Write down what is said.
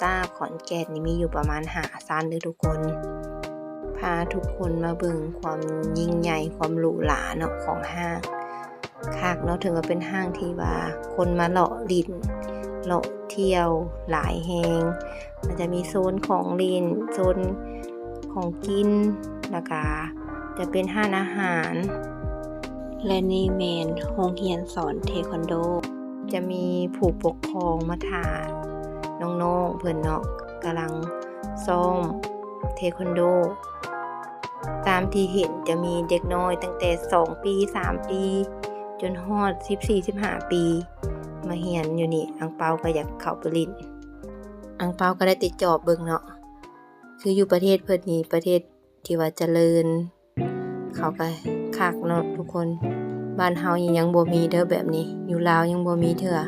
ซ่าขอนแก่นนี่มีอยู่ประมาณหาซานเด้อทุกคน พาทุกคนมาเบิ่งความยิ่งใหญ่ความหรูหราเนาะของห้างคากเนาะถึงว่าเป็นห้างที่ว่า คนมาเลาะลินเลาะเที่ยวหลายแหงมันจะมีโซนของลินโซนของกินแล้วก็จะเป็นห้านอาหาร และนี่เมนโรงเรียนสอนเทควันโด จะมีผู้ปกครองมาถ่าย น้องๆเพื่อนเนาะกำลังซ้อมเทควันโด ตามที่เห็นจะมีเด็กน้อยตั้งแต่ 2 ปี 3 ปี จนฮอด 14-15 ปี มาเฮียนอยู่นี่ อังเปาก็อยากเข้าไปลินอังเปาก็ได้ติดจอบเบิ่งเนาะคืออยู่ประเทศเพิ่อนนี้ประเทศที่ว่าเจริญ เขาก็คักเนาะทุกคน บ้านเฮายังบ่มีเด้อแบบนี้ อยู่ลาวยังบ่มีเทื่อ